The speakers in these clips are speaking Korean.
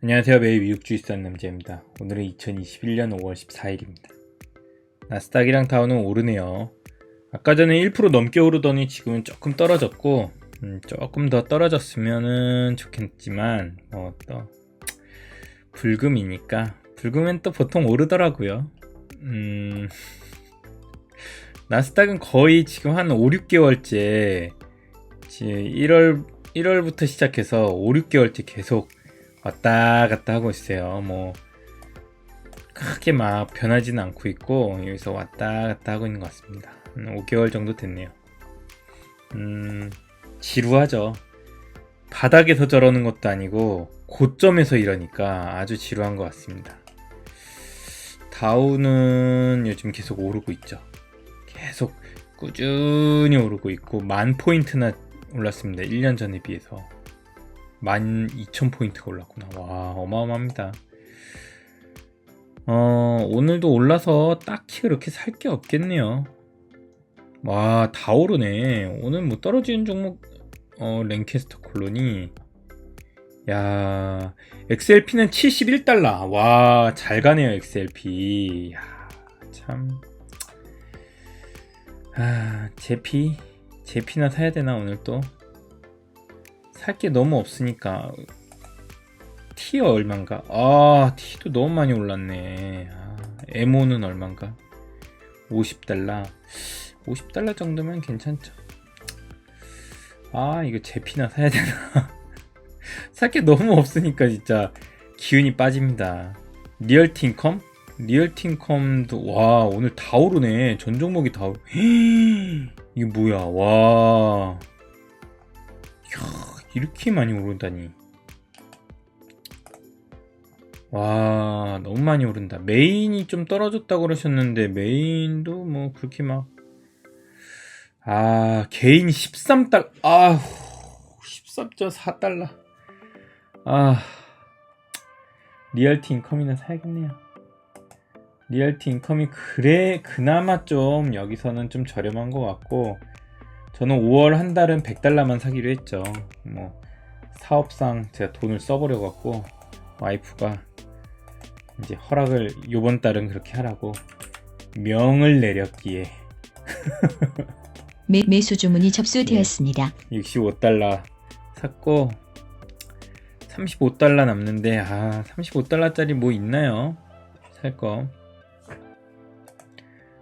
안녕하세요. 매일 미국주의 산 남자입니다. 오늘은 2021년 5월 14일입니다. 나스닥이랑 다우는 오르네요. 아까 전에 1% 넘게 오르더니 지금은 조금 떨어졌고 음, 조금 더 떨어졌으면 좋겠지만 뭐또 불금이니까 불금엔 또 보통 오르더라고요. 음, 나스닥은 거의 지금 한 5, 6개월째 1월 1월부터 시작해서 5, 6개월째 계속 왔다 갔다 하고 있어요. 뭐 크게 막 변하지는 않고 있고 여기서 왔다 갔다 하고 있는 것 같습니다. 한 5개월 정도 됐네요. 음 지루하죠. 바닥에서 저러는 것도 아니고 고점에서 이러니까 아주 지루한 것 같습니다. 다우는 요즘 계속 오르고 있죠. 계속 꾸준히 오르고 있고 만 포인트나 올랐습니다. 1년 전에 비해서. 12,000포인트가 올랐구나. 와, 어마어마합니다. 어, 오늘도 올라서 딱히 그렇게 살 게 없겠네요. 와, 다 오르네. 오늘 뭐 떨어지는 종목, 어, 랭캐스터 콜론이. 야, XLP는 71달러. 와, 잘 가네요, XLP. 야, 참. 아, 제피? 제피나 사야 되나, 오늘 또? 살 게 너무 없으니까. 티어 얼만가? 아 티도 너무 많이 올랐네. 아, 에모는 얼만가? 50달러? 50달러 정도면 괜찮죠. 아 이거 제피나 사야 되나? 살 게 너무 없으니까 진짜 기운이 빠집니다. 리얼틴컴? 리얼틴컴도 와 오늘 다 오르네. 전 종목이 다 오르 이게 뭐야? 와. 이야, 이렇게 많이 오른다니. 와, 너무 많이 오른다. 메인이 좀 떨어졌다고 그러셨는데, 메인도 뭐 그렇게 막. 아, 개인 13달, 아후, 13.4달러. 아, 리얼티 인컴이나 사야겠네요. 리얼티 인컴이 그래, 그나마 좀 여기서는 좀 저렴한 것 같고, 저는 5월 한 달은 100달러만 사기로 했죠. 뭐 사업상 제가 돈을 써버려 갖고 와이프가 이제 허락을 요번 달은 그렇게 하라고 명을 내렸기에 매, 매수 주문이 접수되었습니다. 65달러 샀고 35달러 남는데 아 35달러짜리 뭐 있나요? 살 거.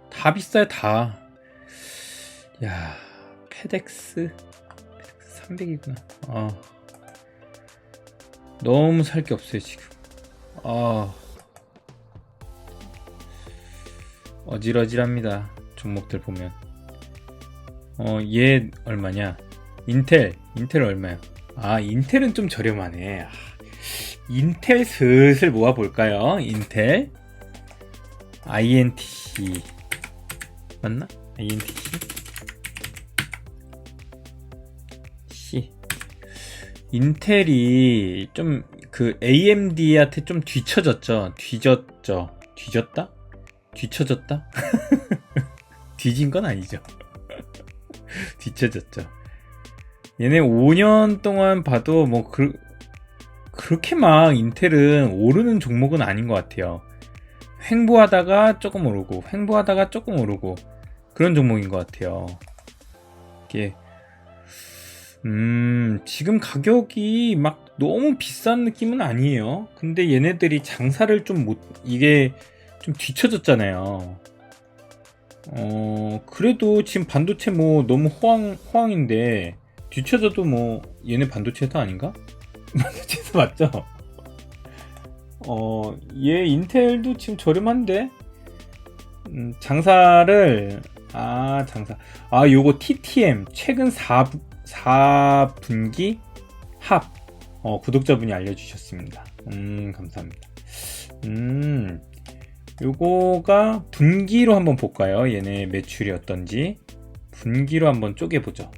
다 비싸요 다. 야 페덱스 300이구나. 아 너무 살 게 없어요 지금. 아 어질어질합니다 종목들 보면. 어얘 얼마냐? 인텔 인텔 얼마야? 아 인텔은 좀 저렴하네. 아, 인텔 슬슬 모아 볼까요? 인텔 INTC 맞나? INTC 인텔이 좀 그 AMD한테 좀 뒤쳐졌죠. 뒤졌죠. 뒤졌다? 뒤쳐졌다? 뒤진 건 아니죠. 뒤쳐졌죠. 얘네 5년 동안 봐도 뭐 그, 그렇게 막 인텔은 오르는 종목은 아닌 것 같아요. 횡보하다가 조금 오르고, 횡보하다가 조금 오르고, 그런 종목인 것 같아요. 이게, 음, 지금 가격이 막 너무 비싼 느낌은 아니에요. 근데 얘네들이 장사를 좀 못, 이게 좀 뒤쳐졌잖아요. 어, 그래도 지금 반도체 뭐 너무 호황, 호황인데, 뒤쳐져도 뭐, 얘네 반도체도 아닌가? 반도체도 맞죠? 어, 얘 인텔도 지금 저렴한데? 음, 장사를, 아, 장사. 아, 요거 TTM, 최근 4, 4분기 합. 어, 구독자분이 알려주셨습니다. 음, 감사합니다. 음, 요거가 분기로 한번 볼까요? 얘네 매출이 어떤지. 분기로 한번 쪼개보죠.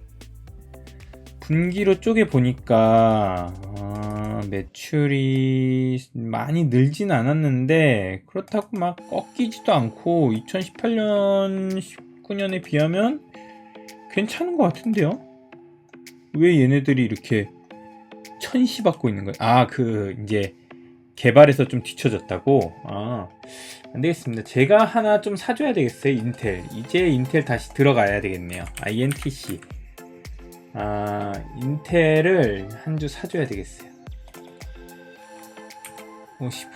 분기로 쪼개 보니까 아, 매출이 많이 늘진 않았는데 그렇다고 막 꺾이지도 않고 2018년 19년에 비하면 괜찮은 것 같은데요? 왜 얘네들이 이렇게 천시 받고 있는 거야? 아, 그 이제 개발에서 좀 뒤쳐졌다고? 아, 안 되겠습니다. 제가 하나 좀 사줘야 되겠어요, 인텔. 이제 인텔 다시 들어가야 되겠네요. INTC. 아, 인텔을 한 주 사줘야 되겠어요. 50.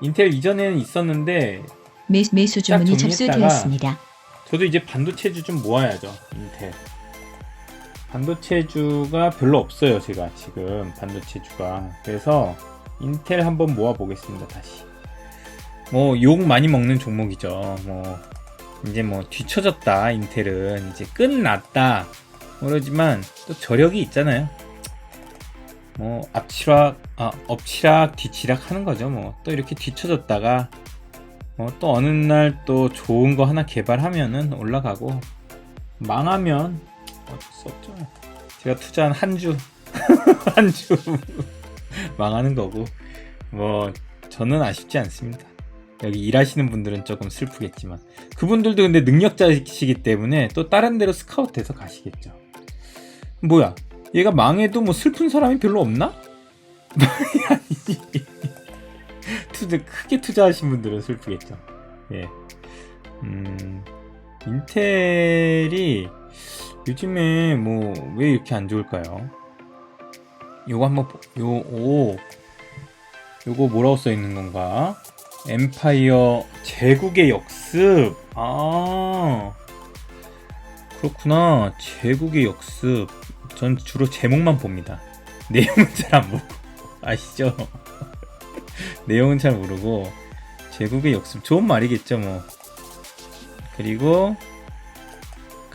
인텔 이전에는 있었는데, 매, 매수 주문이 접수되었습니다. 저도 이제 반도체주 좀 모아야죠, 인텔. 반도체주가 별로 없어요, 제가 지금 반도체주가. 그래서 인텔 한번 모아 보겠습니다, 다시. 뭐 욕 많이 먹는 종목이죠. 뭐 이제 뭐 뒤쳐졌다, 인텔은 이제 끝났다. 그러지만 또 저력이 있잖아요. 뭐 앞치락, 아 엎치락, 뒤치락 하는 거죠. 뭐 또 이렇게 뒤쳐졌다가 뭐 또 어느 날 또 좋은 거 하나 개발하면은 올라가고 망하면 어쩔 수 없죠. 제가 투자한 한 주, 한 주 망하는 거고, 뭐, 저는 아쉽지 않습니다. 여기 일하시는 분들은 조금 슬프겠지만, 그분들도 근데 능력자이시기 때문에 또 다른 데로 스카우트 해서 가시겠죠. 뭐야, 얘가 망해도 뭐 슬픈 사람이 별로 없나? 투자, 크게 투자하신 분들은 슬프겠죠. 예. 음, 인텔이 요즘에 뭐 왜 이렇게 안 좋을까요? 요거 한번 보- 요 오. 요거 뭐라고 써 있는 건가? 엠파이어 제국의 역습. 아. 그렇구나. 제국의 역습. 전 주로 제목만 봅니다. 내용은 잘 안 보고. 아시죠? 내용은 잘 모르고 제국의 역습 좋은 말이겠죠, 뭐. 그리고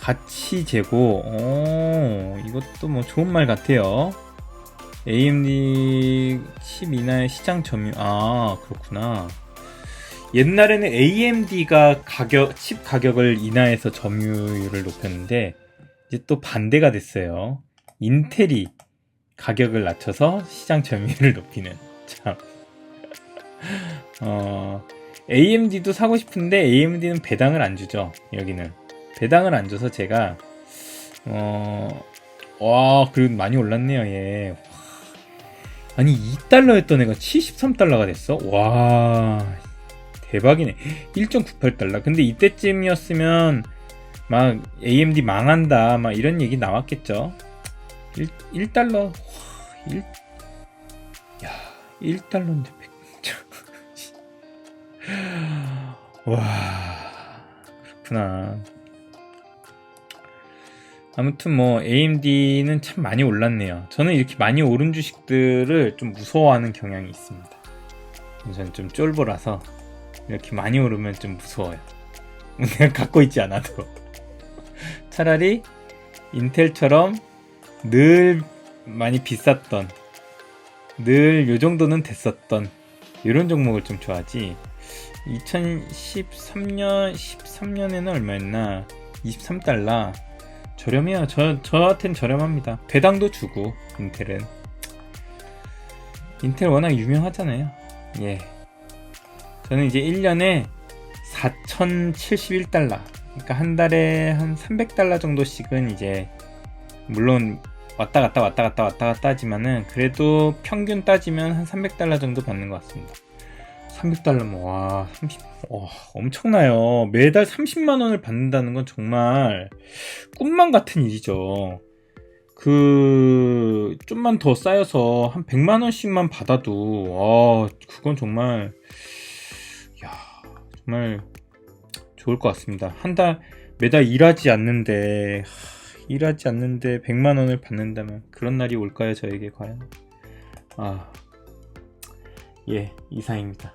가치 재고. 오, 이것도 뭐 좋은 말 같아요. AMD 칩 인하의 시장 점유. 아, 그렇구나. 옛날에는 AMD가 가격, 칩 가격을 인하해서 점유율을 높였는데, 이제 또 반대가 됐어요. 인텔이 가격을 낮춰서 시장 점유율을 높이는. 참. 어, AMD도 사고 싶은데 AMD는 배당을 안 주죠. 여기는. 배당을 안 줘서 제가 어, 와, 그리고 많이 올랐네요, 얘. 와. 아니, 2달러였던 애가 73달러가 됐어? 와, 대박이네. 1.98달러. 근데 이때쯤이었으면 막 AMD 망한다, 막 이런 얘기 나왔겠죠. 1, 1달러. 와, 1, 야, 1달러인데 100. 와, 그렇구나. 아무튼 뭐 AMD는 참 많이 올랐네요. 저는 이렇게 많이 오른 주식들을 좀 무서워하는 경향이 있습니다. 저는 좀 쫄보라서 이렇게 많이 오르면 좀 무서워요. 내가 갖고 있지 않아도 차라리 인텔처럼 늘 많이 비쌌던 늘 요 정도는 됐었던 이런 종목을 좀 좋아하지. 2013년 13년에는 얼마였나? 23달러. 저렴해요. 저 저한텐 저렴합니다. 배당도 주고 인텔은 인텔 워낙 유명하잖아요. 예. 저는 이제 1년에 4,071달러. 그러니까 한 달에 한 300달러 정도씩은 이제 물론 왔다 갔다 왔다 갔다 왔다 갔다 하지만은 그래도 평균 따지면 한 300달러 정도 받는 것 같습니다. 300달러면 와, 30, 와 엄청나요. 매달 30만 원을 받는다는 건 정말 꿈만 같은 일이죠. 그 좀만 더 쌓여서 한 100만 원씩만 받아도 와, 그건 정말 야, 정말 좋을 것 같습니다. 한 달 매달 일하지 않는데 하, 일하지 않는데 100만 원을 받는다면 그런 날이 올까요, 저에게 과연? 아. 예, 이상입니다.